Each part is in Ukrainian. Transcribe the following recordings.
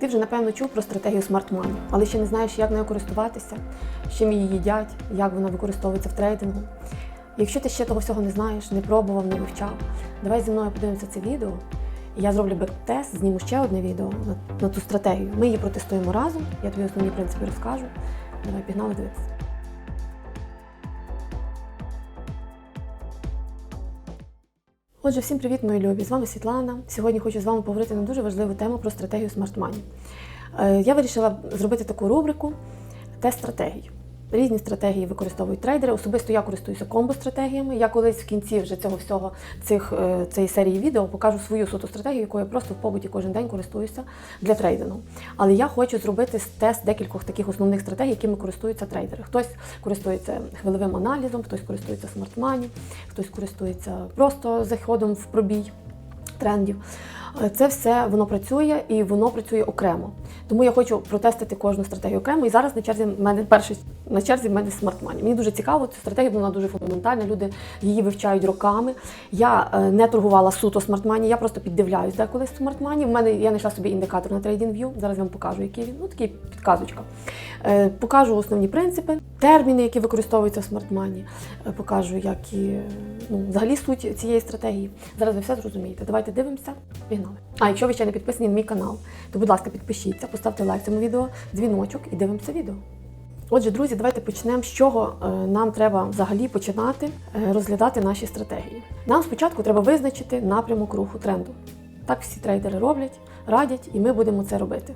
Ти вже напевно чув про стратегію Smart Money, але ще не знаєш, як нею користуватися, чим її їдять, як вона використовується в трейдингу. Якщо ти ще того всього не знаєш, не пробував, не вивчав, давай зі мною подивимося це відео. Я зроблю бек-тест, зніму ще одне відео на, на ту стратегію. Ми її протестуємо разом. Я тобі основні принципи розкажу. Давай пігнали дивитися. Отже, всім привіт, мої любі! З вами Світлана. Сьогодні хочу з вами поговорити на дуже важливу тему про стратегію Money. Е, Я вирішила зробити таку рубрику тест стратегій. Різні стратегії використовують трейдери. Особисто я користуюся комбо-стратегіями. Я колись в кінці вже цього всього цих, е, цієї серії відео покажу свою суто стратегію, якою я просто в побуті кожен день користуюся для трейдингу. Але я хочу зробити тест декількох таких основних стратегій, якими користуються трейдери. Хтось користується хвилевим аналізом, хтось користується Money, хтось користується просто заходом в пробій трендів. Е, Це все воно працює і воно працює окремо. Тому я хочу протестити кожну стратегію окремо. І зараз на черзі в мене перший на черзі в мене Money. Мені дуже цікаво, ця стратегія вона дуже фундаментальна. Люди її вивчають роками. Я е, не торгувала суто Money, я просто піддивляюсь деколи Money. В мене я знайшла собі індикатор на TradingView. Зараз я вам покажу, який він. Ну такий підказочка. Е, Покажу основні принципи, терміни, які використовуються в Money. Е, Покажу, як і ну, взагалі суть цієї стратегії. Зараз ви все зрозумієте. Давайте дивимося. Пігнали. А якщо ви ще не підписані на мій канал, то будь ласка, підпишіться, поставте лайк цьому відео, дзвіночок і дивимося відео. Отже, друзі, давайте почнемо з чого е, нам треба взагалі починати розглядати наші стратегії. Нам спочатку треба визначити напрямок руху тренду. Так всі трейдери роблять, радять, і ми будемо це робити.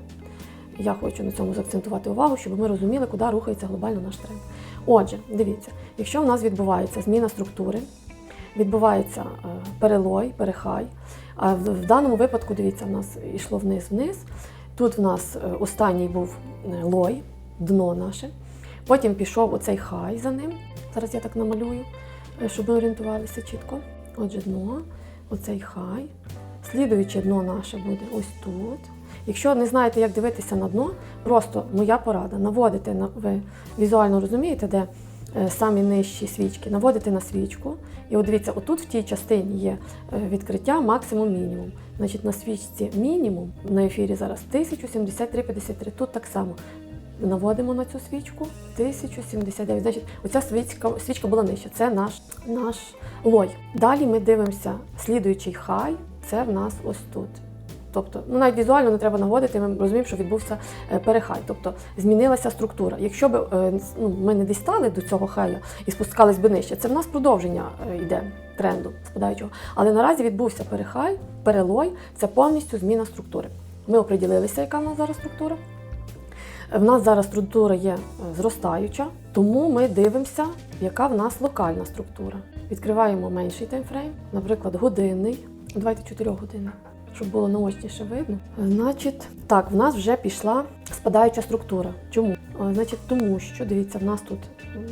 Я хочу на цьому заакцентувати увагу, щоб ми розуміли, куди рухається глобально наш тренд. Отже, дивіться, якщо в нас відбувається зміна структури, відбувається е, перелой, перехай. А в даному випадку, дивіться, в нас йшло вниз-вниз. Тут в нас е, останній був е, лой, дно наше. Потім пішов оцей хай за ним. Зараз я так намалюю, щоб ми орієнтувалися чітко. Отже, дно, оцей хай. Слідуюче дно наше буде ось тут. Якщо не знаєте, як дивитися на дно, просто моя порада наводите на ви візуально розумієте, де е, самі нижчі свічки, наводите на свічку. І от дивіться, отут в тій частині є е, відкриття максимум мінімум. Значить, на свічці мінімум на ефірі зараз 1073,53. Тут так само. Наводимо на цю свічку 1079. Значить, оця свічка, свічка була нижча. Це наш, наш лой. Далі ми дивимося слідуючий хай. Це в нас ось тут. Тобто, ну навіть візуально не треба наводити, ми розуміємо, що відбувся е, перехай, тобто змінилася структура. Якщо б е, ну, ми не дістали до цього хая і спускались би нижче, це в нас продовження е, йде тренду спадаючого. Але наразі відбувся перехай, перелой це повністю зміна структури. Ми оприділилися, яка в нас зараз структура. В нас зараз структура є зростаюча, тому ми дивимося, яка в нас локальна структура. Відкриваємо менший таймфрейм, наприклад, годинний. Давайте 4 години, щоб було наочніше видно. Значить, так, в нас вже пішла спадаюча структура. Чому? Е, Значить, тому що дивіться, в нас тут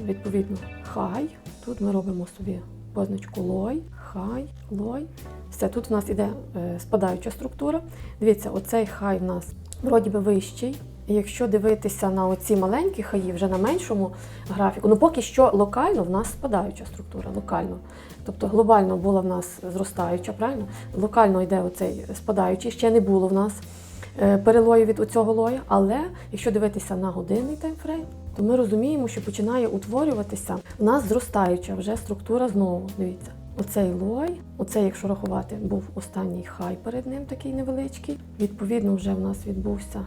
відповідно хай. Тут ми робимо собі позначку лой, хай, лой. Все, тут в нас іде е, спадаюча структура. Дивіться, оцей хай в нас вроді би вищий. Якщо дивитися на оці маленькі хаї, вже на меншому графіку, ну поки що локально в нас спадаюча структура, локально. Тобто глобально була в нас зростаюча, правильно? Локально йде оцей спадаючий, ще не було в нас е, перелою від оцього лоя. Але якщо дивитися на годинний таймфрейм, то ми розуміємо, що починає утворюватися в нас зростаюча вже структура знову. Дивіться. Оцей лой, оцей, якщо рахувати, був останній хай перед ним такий невеличкий. Відповідно, вже в нас відбувся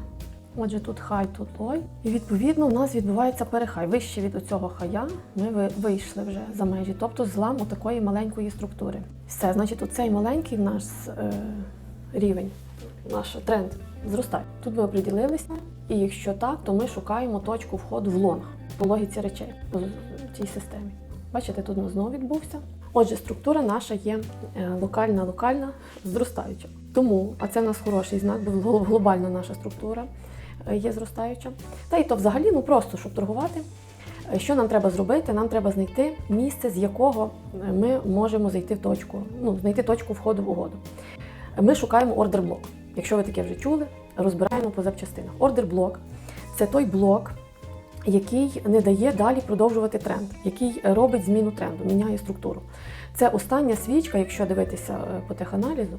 Отже, тут хай, тут лой. І відповідно у нас відбувається перехай. Вище від оцього хая ми ви- вийшли вже за межі, тобто злам такої маленької структури. Все, значить, оцей маленький наш е, рівень, наш тренд зростає. Тут ми оприділилися, і якщо так, то ми шукаємо точку входу в лонг по логіці речей по цій системі. Бачите, тут у знову відбувся. Отже, структура наша є е, локальна, локальна, зростаюча. Тому, а це в нас хороший знак, бо глобальна наша структура є зростаюча. Та і то взагалі, ну просто щоб торгувати. е, Що нам треба зробити? Нам треба знайти місце, з якого е, ми можемо зайти в точку, ну, знайти точку входу в угоду. Ми шукаємо ордер блок. Якщо ви таке вже чули, розбираємо по запчастинах. Ордер блок це той блок, який не дає далі продовжувати тренд, який робить зміну тренду, міняє структуру. Це остання свічка, якщо дивитися е, по теханалізу,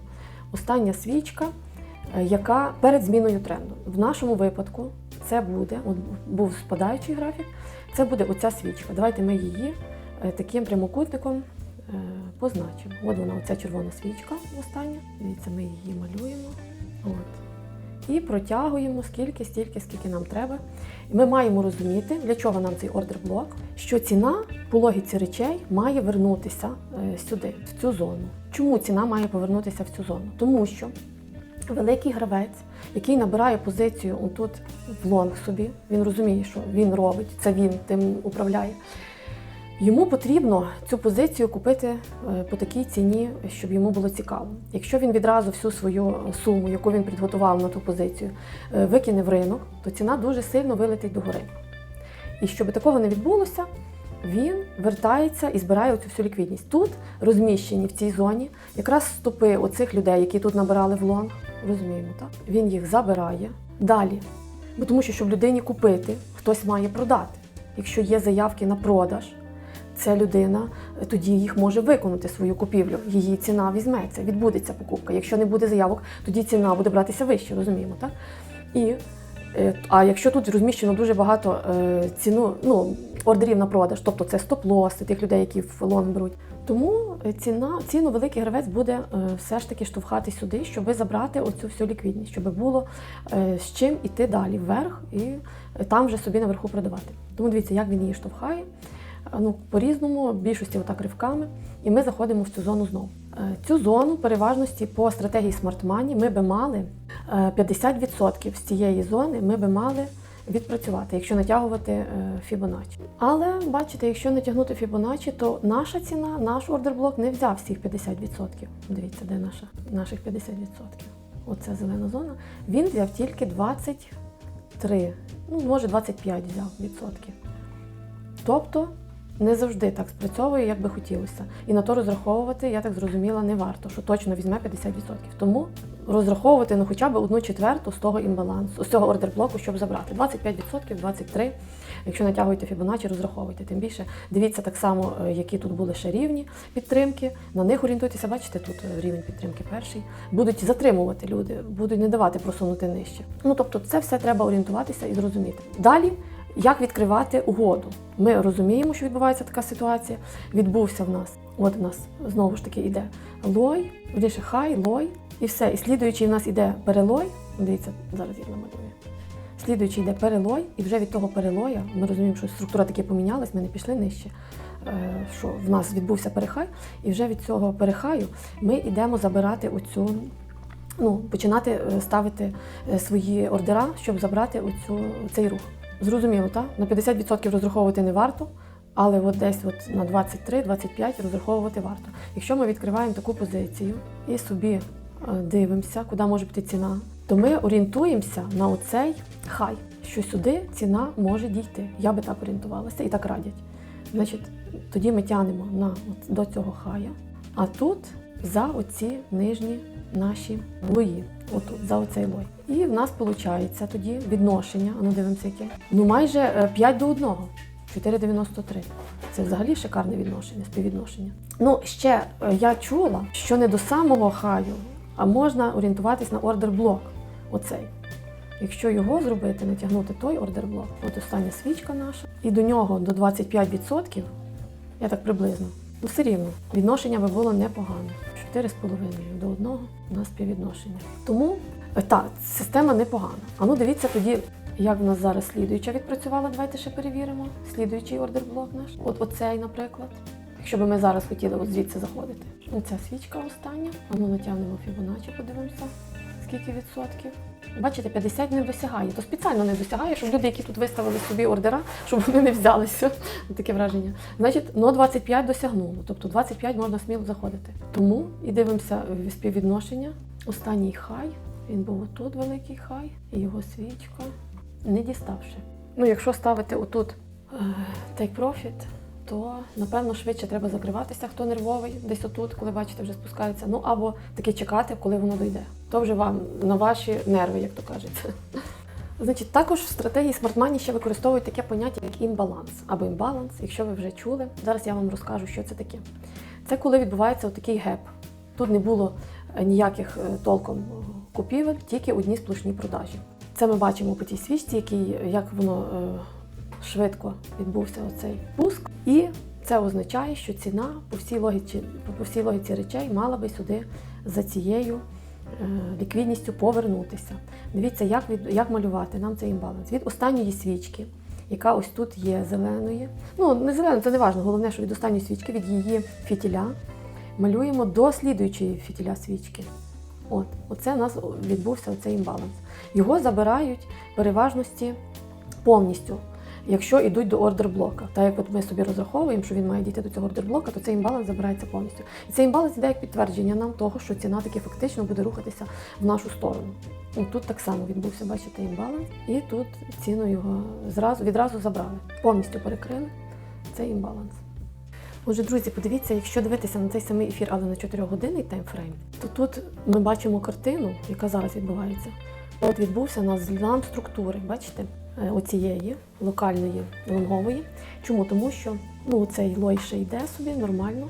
остання свічка е, яка перед зміною тренду. В нашому випадку це буде, от був спадаючий графік, це буде оця свічка. Давайте ми її е, таким прямокутником е, позначимо. От вона, оця червона свічка остання. Дивіться, ми її малюємо. От. І протягуємо скільки, стільки, скільки нам треба. І ми маємо розуміти, для чого нам цей ордер-блок, що ціна по логіці речей має вернутися е, сюди, в цю зону. Чому ціна має повернутися в цю зону? Тому що великий гравець, який набирає позицію отут в лонг собі, він розуміє, що він робить, це він тим управляє. Йому потрібно цю позицію купити е, по такій ціні, щоб йому було цікаво. Якщо він відразу всю свою суму, яку він підготував на ту позицію, е, викине в ринок, то ціна дуже сильно вилетить догори. І щоб такого не відбулося, він вертається і збирає оцю всю ліквідність. Тут розміщені в цій зоні якраз стопи оцих людей, які тут набирали в лонг. Розуміємо, так? Він їх забирає далі. Бо тому що, щоб людині купити, хтось має продати. Якщо є заявки на продаж, ця людина е, тоді їх може виконати свою купівлю. Її ціна візьметься, відбудеться покупка. Якщо не буде заявок, тоді ціна буде братися вище, розуміємо, так? І, е, а якщо тут розміщено дуже багато е, ціну, ну, ордерів на продаж, тобто це стоп-лоси тих людей, які в лонг беруть. Тому е, ціна, ціну великий гравець буде е, все ж таки штовхати сюди, щоб забрати оцю всю ліквідність, щоб було е, з чим іти далі вверх і там вже собі наверху продавати. Тому дивіться, як він її штовхає. Ну, по-різному, більшості отак ривками, і ми заходимо в цю зону знову. Цю зону переважності по стратегії Smart Money ми би мали е, 50% з цієї зони ми би мали відпрацювати, якщо натягувати е, Fibonacci. Але бачите, якщо натягнути Fibonacci, то наша ціна, наш ордерблок не взяв всіх 50%. Дивіться, де наша, наших 50%. Оце зелена зона. Він взяв тільки 23, ну може 25 взяв відсотки. Тобто не завжди так спрацьовує, як би хотілося. І на то розраховувати, я так зрозуміла, не варто, що точно візьме 50%. Тому розраховувати ну, хоча б одну четверту з того імбалансу, з цього ордерблоку, щоб забрати. 25%, 23%. Якщо натягуєте Fibonacci, розраховуйте. Тим більше дивіться так само, е, які тут були ще рівні підтримки. На них орієнтуйтеся, бачите, тут е, рівень підтримки перший. Будуть затримувати люди, будуть не давати просунути нижче. Ну тобто, це все треба орієнтуватися і зрозуміти. Далі. Як відкривати угоду? Ми розуміємо, що відбувається така ситуація. Відбувся в нас. От у нас знову ж таки йде лой, вірніше хай, лой, і все. І слідуючий в нас йде перелой. Дивіться, зараз я намалюю. Слідуючий йде перелой, і вже від того перелоя ми розуміємо, що структура таки помінялась, ми не пішли нижче. е, Що в нас відбувся перехай, і вже від цього перехаю ми йдемо забирати оцю. Ну, починати е, ставити е, свої ордера, щоб забрати оцю, цей рух. Зрозуміло, так? На 50% розраховувати не варто, але от десь от на 23-25 розраховувати варто. Якщо ми відкриваємо таку позицію і собі е, дивимося, куди може піти ціна, то ми орієнтуємося на оцей хай, що сюди ціна може дійти. Я би так орієнтувалася і так радять. Значить, тоді ми тягнемо на от до цього хая, а тут за оці нижні наші лої. Отут, за оцей лой. І в нас виходить тоді відношення, а ну дивимося яке. Ну майже е, 5 до 1. 4,93. Це взагалі шикарне відношення, співвідношення. Ну, ще е, я чула, що не до самого хаю, а можна орієнтуватись на ордер-блок. Оцей. Якщо його зробити, натягнути той ордер-блок, от остання свічка наша, і до нього до 25%, я так приблизно, ну все рівно, відношення би було непогане. 4,5 до 1 на співвідношення. Тому е, так, система непогана. А ну дивіться тоді, як в нас зараз слідуюча відпрацювала. Давайте ще перевіримо. Слідуючий ордер-блок наш. От оцей, наприклад. Якщо би ми зараз хотіли от звідси заходити. Оця свічка остання. А ну натягнемо Fibonacci, подивимося, скільки відсотків. Бачите, 50 не досягає. То спеціально не досягає, щоб люди, які тут виставили собі ордера, щоб вони не взялися. Таке враження. Значить, ну 25 досягнуло. Тобто 25 можна сміло заходити. Тому і дивимося в співвідношення. Останній хай. Він був отут великий хай, і його свічка не діставши. Ну, якщо ставити отут е, take profit, то напевно швидше треба закриватися, хто нервовий, десь отут, коли бачите, вже спускається. Ну або таки чекати, коли воно дойде. То вже вам на ваші нерви, як то кажеться. Значить, також в стратегії Smart Money ще використовують таке поняття, як імбаланс або імбаланс, якщо ви вже чули. Зараз я вам розкажу, що це таке. Це коли відбувається такий геп. Тут не було е, ніяких е, толком купівель, тільки одні сплошні продажі. Це ми бачимо по тій свічці, який, як воно е, швидко відбувся оцей пуск. І це означає, що ціна по всій логіці, по всій логіці речей мала би сюди за цією е, ліквідністю повернутися. Дивіться, як, від, як малювати нам цей імбаланс. Від останньої свічки, яка ось тут є зеленої. Ну, не зеленою, це не важливо. Головне, що від останньої свічки, від її фітіля, малюємо до слідуючої фітіля свічки. От, оце у нас відбувся оцей імбаланс. Його забирають переважності повністю, якщо йдуть до ордер-блока. Так як от ми собі розраховуємо, що він має дійти до цього ордер-блока, то цей імбаланс забирається повністю. І цей імбаланс йде як підтвердження нам того, що ціна таки фактично буде рухатися в нашу сторону. Ну, тут так само відбувся, бачите, імбаланс, і тут ціну його зразу, відразу забрали. Повністю перекрили цей імбаланс. Отже, друзі, подивіться, якщо дивитися на цей самий ефір, але на 4-годинний таймфрейм, то тут ми бачимо картину, яка зараз відбувається. От відбувся у нас злам структури, бачите, оцієї локальної лонгової. Чому? Тому що ну, цей лой ще йде собі нормально,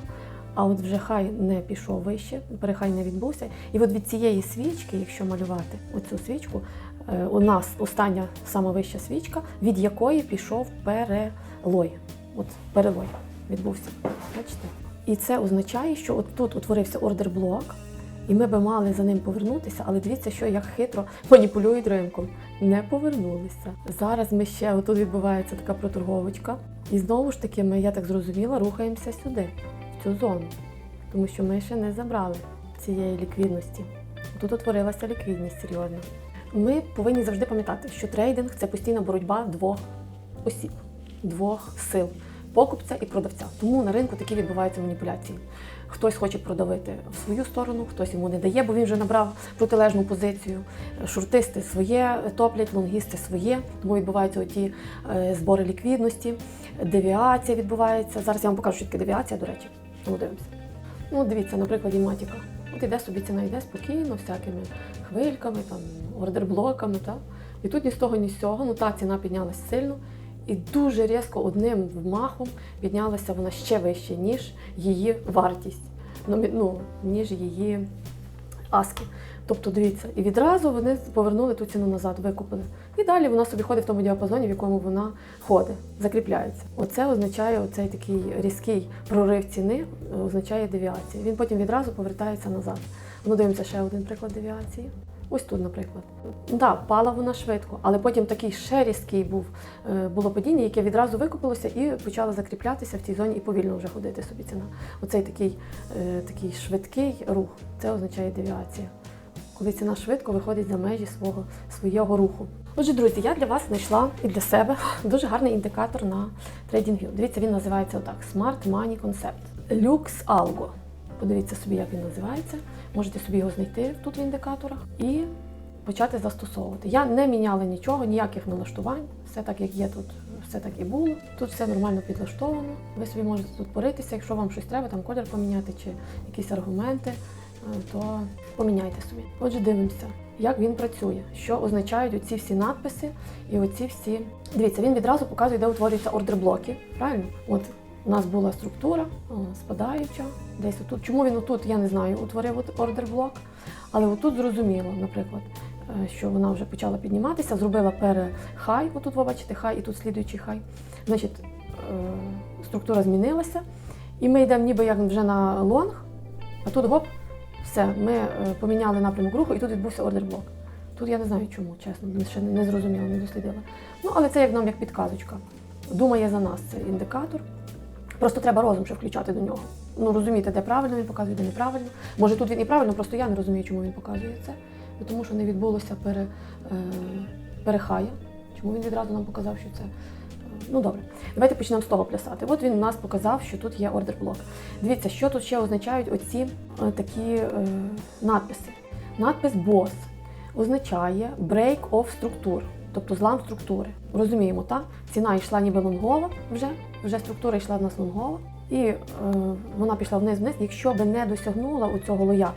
а от вже хай не пішов вище, перехай не відбувся. І от від цієї свічки, якщо малювати оцю свічку, е, у нас остання сама вища свічка, від якої пішов перелой. От перелой відбувся. Бачите? І це означає, що от тут утворився ордер-блок, і ми би мали за ним повернутися, але дивіться, що як хитро маніпулюють ринком. Не повернулися. Зараз ми ще отут відбувається така проторговочка. І знову ж таки, ми, я так зрозуміла, рухаємося сюди, в цю зону, тому що ми ще не забрали цієї ліквідності. Тут утворилася ліквідність серйозна. Ми повинні завжди пам'ятати, що трейдинг це постійна боротьба двох осіб, двох сил покупця і продавця. Тому на ринку такі відбуваються маніпуляції. Хтось хоче продавити в свою сторону, хтось йому не дає, бо він вже набрав протилежну позицію. Шортисти своє топлять, лонгісти своє, тому відбуваються оті е, збори ліквідності, девіація відбувається. Зараз я вам покажу, що таке девіація, до речі. Ну, дивимося. Ну, дивіться, на прикладі матіка. От іде собі ціна йде спокійно, всякими хвильками, там, ордерблоками. Так? І тут ні з того, ні з цього. Ну та ціна піднялась сильно. І дуже різко одним вмахом піднялася вона ще вище, ніж її вартість, ну, ну, ніж її аски. Тобто, дивіться, і відразу вони повернули ту ціну назад, викупили. І далі вона собі ходить в тому діапазоні, в якому вона ходить, закріпляється. Оце означає оцей такий різкий прорив ціни, означає девіація. Він потім відразу повертається назад. Ну, дивимося ще один приклад девіації. Ось тут, наприклад. Да, пала вона швидко, але потім такий ще різкий був, е, було падіння, яке відразу викупилося і почало закріплятися в цій зоні і повільно вже ходити собі ціна. Оцей такий, е, такий швидкий рух, це означає девіація. Коли ціна швидко виходить за межі свого, свого руху. Отже, друзі, я для вас знайшла і для себе дуже гарний індикатор на TradingView. Дивіться, він називається отак: Smart Money Concept. Lux Algo. Подивіться собі, як він називається. Можете собі його знайти тут в індикаторах і почати застосовувати. Я не міняла нічого, ніяких налаштувань. Все так, як є тут, все так і було. Тут все нормально підлаштовано. Ви собі можете тут поритися, якщо вам щось треба, там колір поміняти чи якісь аргументи, е, то поміняйте собі. Отже, дивимося, як він працює, що означають оці всі надписи і оці всі. Дивіться, він відразу показує, де утворюються ордер-блоки. Правильно? От у нас була структура спадаюча, десь отут. Чому він отут, я не знаю, утворив ордер-блок. Але отут зрозуміло, наприклад, е, що вона вже почала підніматися, зробила перехай, отут ви бачите хай і тут слідуючий хай. Значить, е, структура змінилася, і ми йдемо ніби як вже на лонг, а тут гоп, все, ми е, поміняли напрямок руху, і тут відбувся ордер-блок. Тут я не знаю чому, чесно, ще не зрозуміла, не дослідила. Ну, але це як нам як підказочка. Думає за нас цей індикатор. Просто треба розум ще включати до нього. Ну розуміти, де правильно він показує, де неправильно. Може тут він і правильно, просто я не розумію, чому він показує це. Ну, Тому що не відбулося пере, е, перехая. Чому він відразу нам показав, що це. е, Ну добре, давайте почнемо з того плясати. От він у нас показав, що тут є ордер-блок. Дивіться, що тут ще означають оці е, такі е, надписи. Надпис BOSS означає break of структур, тобто злам структури. Розуміємо, так? Ціна йшла ніби лонгова вже, вже структура йшла в нас лонгова, і е, вона пішла вниз-вниз. Якщо би не досягнула у цього лоя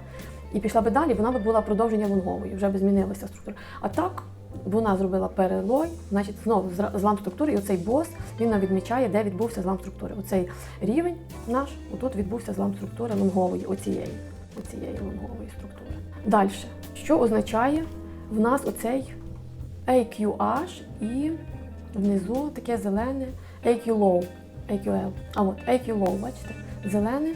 і пішла би далі, вона би була продовження лонгової, вже би змінилася структура. А так вона зробила перелой, значить знову злам структури, і оцей бос він нам відмічає, де відбувся злам структури. Оцей рівень наш, отут відбувся злам структури лонгової, оцієї, оцієї лонгової структури. Далі, що означає в нас оцей AQH і внизу таке зелене AQ low, AQL. А от AQ low, бачите? Зелене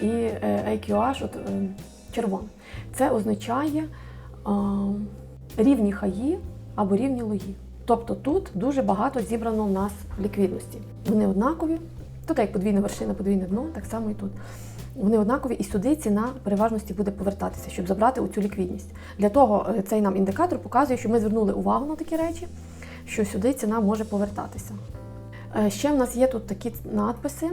і е, AQH от, е, червоне. Це означає е, рівні хаї або рівні лої. Тобто тут дуже багато зібрано в нас ліквідності. Вони однакові, тут як подвійна вершина, подвійне дно, так само і тут. Вони однакові, і сюди ціна переважності буде повертатися, щоб забрати оцю ліквідність. Для того е, цей нам індикатор показує, що ми звернули увагу на такі речі, що сюди ціна може повертатися. Е, Ще в нас є тут такі надписи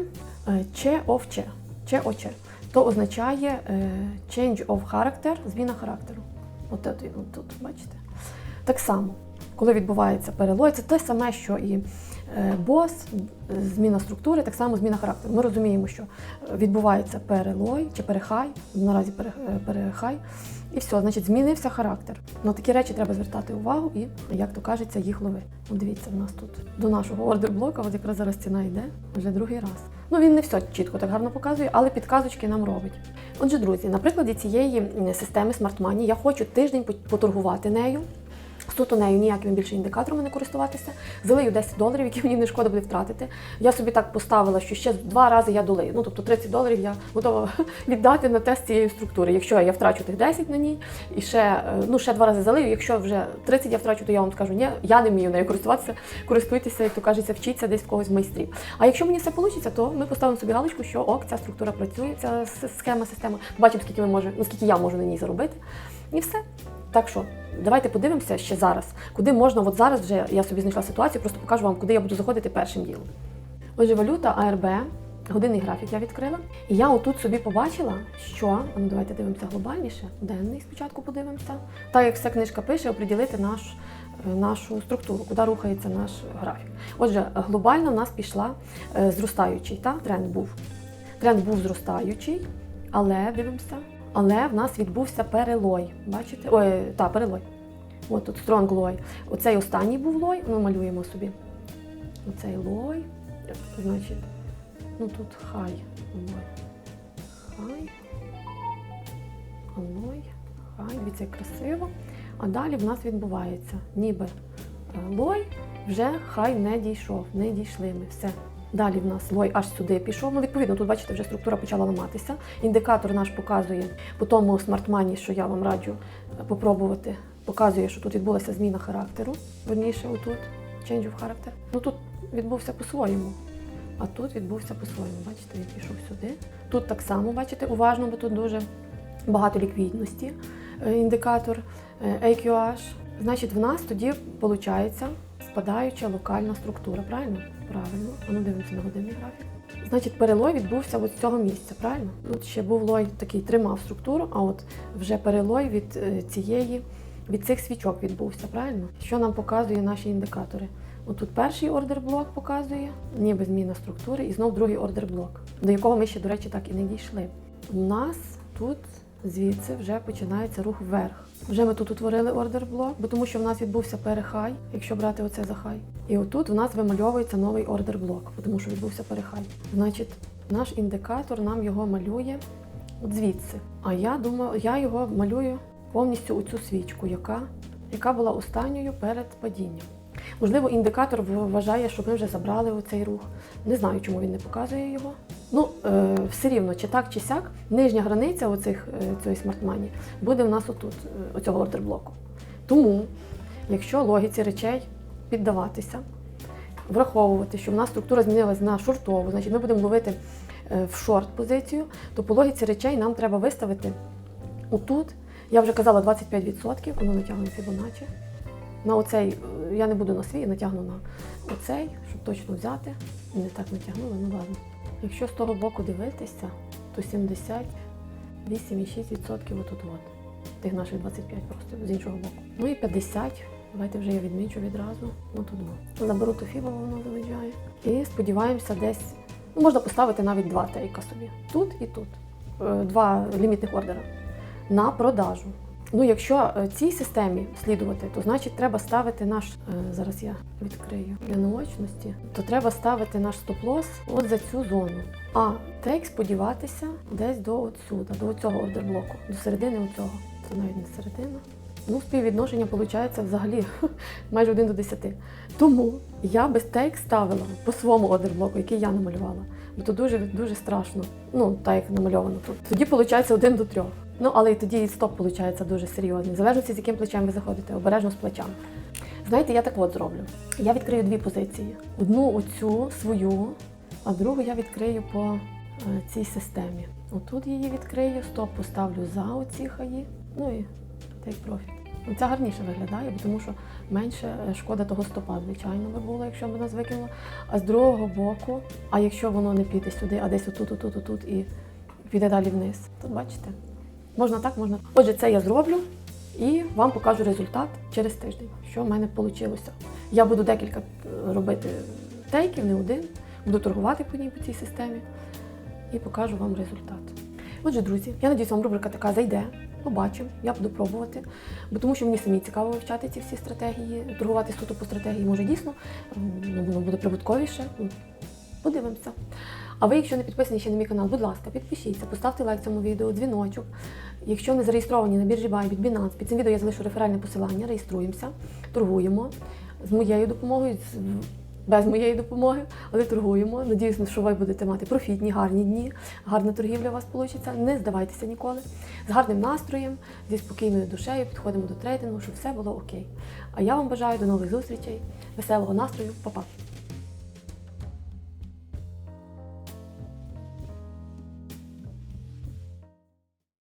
«Че of Че», «Че. То означає е, change of character, зміна характеру. От тут, бачите? Так само, коли відбувається перелой, це те саме, що і бос, зміна структури, так само зміна характеру. Ми розуміємо, що відбувається перелой чи перехай, наразі е, перехай, і все, значить, змінився характер. На такі речі треба звертати увагу і, як то кажеться, їх ловити. От дивіться, в нас тут до нашого ордер-блока, от якраз зараз ціна йде вже другий раз. Ну він не все чітко так гарно показує, але підказочки нам робить. Отже, друзі, на прикладі цієї системи Money я хочу тиждень поторгувати нею. Суто нею ніякими більше індикаторами не користуватися. Залию 10 доларів, які мені не шкода буде втратити. Я собі так поставила, що ще два рази я долию. Ну тобто 30 доларів я готова віддати на тест цієї структури. Якщо я втрачу тих 10 на ній, і ще е, ну ще два рази залию. Якщо вже 30 я втрачу, то я вам скажу, ні, я не вмію нею користуватися. Користуйтеся, як то кажеться, вчіться десь в когось з майстрів. А якщо мені все вийде, то ми поставимо собі галочку, що ок, ця структура працює, ця схема, система. Бачимо, скільки ми може, ну скільки я можу на ній заробити. І все. Так що, давайте подивимося ще зараз, куди можна, от зараз вже я собі знайшла ситуацію, просто покажу вам, куди я буду заходити першим ділом. Отже, валюта АРБ, годинний графік я відкрила. І я отут собі побачила, що, ну давайте дивимося глобальніше, денний спочатку подивимося. Так як вся книжка пише, оприділити наш, е, нашу структуру, куди рухається наш графік. Отже, глобально в нас пішла е, зростаючий, та? тренд був. Тренд був зростаючий, але дивимося. Але в нас відбувся перелой. Бачите? Ой, та, перелой. От тут strong лой. Оцей останній був лой, ну малюємо собі. Оцей лой. Значить, ну тут хай. Лой. Хай. Лой. Хай. Дивіться, як красиво. А далі в нас відбувається ніби е, лой, вже хай не дійшов, не дійшли ми. Все. Далі в нас лой аж сюди пішов. Ну, відповідно, тут бачите, вже структура почала ламатися. Індикатор наш показує по тому смартмані, що я вам раджу е, попробувати. Показує, що тут відбулася зміна характеру. Верніше, отут change of character. Ну тут відбувся по-своєму. А тут відбувся по-своєму. Бачите, він пішов сюди. Тут так само, бачите, уважно, бо тут дуже багато ліквідності. Е, Індикатор е, AQH. Значить, в нас тоді виходить спадаюча локальна структура, правильно? Правильно. Ну дивимося на годинний графік. Значить, перелой відбувся от з цього місця, правильно? Тут ще був лой такий тримав структуру, а от вже перелой від е, цієї, від цих свічок відбувся, правильно? Що нам показує наші індикатори? Отут перший ордер-блок показує, ніби зміна структури, і знов другий ордер-блок, до якого ми ще, до речі, так і не дійшли. У нас тут звідси вже починається рух вверх. Вже ми тут утворили ордер-блок, бо тому що в нас відбувся перехай, якщо брати оце за хай. І отут в нас вимальовується новий ордер-блок, тому що відбувся перехай. Значить, наш індикатор нам його малює звідси. А я думаю, я його малюю повністю у цю свічку, яка, яка була останньою перед падінням. Можливо, індикатор вважає, що ми вже забрали оцей рух. Не знаю, чому він не показує його. Ну, е, все рівно, чи так, чи сяк, нижня границя оцих, е, цієї смартмані буде в нас отут, е, оцього ордерблоку. Тому, якщо логіці речей піддаватися, враховувати, що в нас структура змінилась на шортову, значить ми будемо ловити е, в шорт позицію, то по логіці речей нам треба виставити отут. Я вже казала 25%, воно натягуємо Fibonacci. На оцей, е, я не буду на свій, я натягну на оцей, щоб точно взяти. Не так натягнула, ну ладно. Якщо з того боку дивитися, то 78,6% отут от. Тих наших 25 просто з іншого боку. Ну і 50. Давайте вже я відмічу відразу. Отут. от. Заберу ту воно заведжає. І сподіваємося, десь ну, можна поставити навіть два тейка собі. Тут і тут. Е, Два лімітних ордера на продажу. Ну, якщо е, цій системі слідувати, то значить треба ставити наш. е, Зараз я відкрию для наочності, то треба ставити наш стоп-лос от за цю зону. А тейк сподіватися десь до отсюда, до цього ордерблоку, до середини оцього. Це навіть не середина. Ну, співвідношення виходить взагалі майже 1 до 10. Тому я би стейк ставила по своєму одерблоку, який я намалювала. Бо то дуже дуже страшно. Ну, так як намальовано тут. Тоді виходить 1 до 3. Ну, але і тоді стоп виходить дуже серйозний. В з яким плечем ви заходите, обережно з плечами. Знаєте, я так от зроблю. Я відкрию дві позиції: одну оцю свою, а другу я відкрию по е, цій системі. Отут її відкрию, стоп поставлю за оці хаї. Ну і take profit. Ну, Ця гарніше виглядає, тому що менше е, шкода того стопа, звичайно, би було, якщо б нас викинуло. А з другого боку, а якщо воно не піде сюди, а десь отут, отут, отут і піде далі вниз, то бачите, можна так, можна. Отже, це я зроблю і вам покажу результат через тиждень, що в мене вийшло. Я буду декілька е, робити тейків, не один, буду торгувати по ній по цій системі і покажу вам результат. Отже, друзі, я надіюсь, вам рубрика така зайде. Побачимо, я буду пробувати, бо тому що мені самі цікаво вивчати ці всі стратегії, торгувати суто по стратегії, може дійсно ну, воно буде прибутковіше. Подивимося. А ви, якщо не підписані ще на мій канал, будь ласка, підпишіться, поставте лайк цьому відео, дзвіночок. Якщо не зареєстровані на біржі Bybit, Binance, під цим відео я залишу реферальне посилання, реєструємося, торгуємо з моєю допомогою, без моєї допомоги, але торгуємо. Надіюсь, що ви будете мати профітні, гарні дні, гарна торгівля у вас вийде. Не здавайтеся ніколи. З гарним настроєм, зі спокійною душею підходимо до трейдингу, щоб все було окей. А я вам бажаю до нових зустрічей, веселого настрою, Па-па!